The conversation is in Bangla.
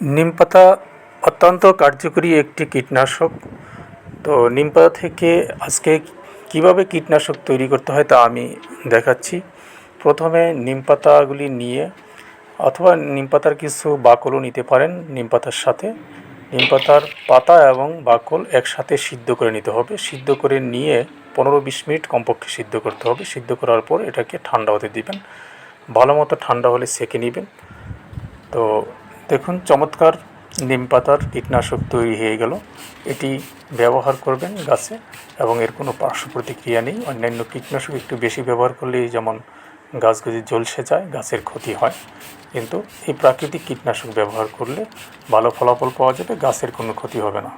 নিম পাতা অত্যন্ত কার্যকরী একটি কীটনাশক। তো নিম পাতা থেকে আজকে কীভাবে কীটনাশক তৈরি করতে হয় তা আমি দেখাচ্ছি। প্রথমে নিম পাতাগুলি নিয়ে অথবা নিম পাতার কিছু বাকলও নিতে পারেন নিম পাতার সাথে। নিম পাতার পাতা এবং বাকল একসাথে সিদ্ধ করে নিতে হবে। সিদ্ধ করে নিয়ে পনেরো বিশ মিনিট কমপক্ষে সিদ্ধ করতে হবে। সিদ্ধ করার পর এটাকে ঠান্ডা হতে দিবেন। ভালো মতো ঠান্ডা হলে সেঁকে নেবেন। তো দেখুন, চমৎকার নিম পাতার কীটনাশক তৈরি হয়ে গেল। এটি ব্যবহার করবেন গাছে এবং এর কোনো পার্শ্ব প্রতিক্রিয়া নেই। অন্যান্য কীটনাশক একটু বেশি ব্যবহার করলে যেমন গাছ যদি জলসে যায়, গাছের ক্ষতি হয়। কিন্তু এই প্রাকৃতিক কীটনাশক ব্যবহার করলে ভালো ফলাফল পাওয়া যাবে, গাছের কোনো ক্ষতি হবে না।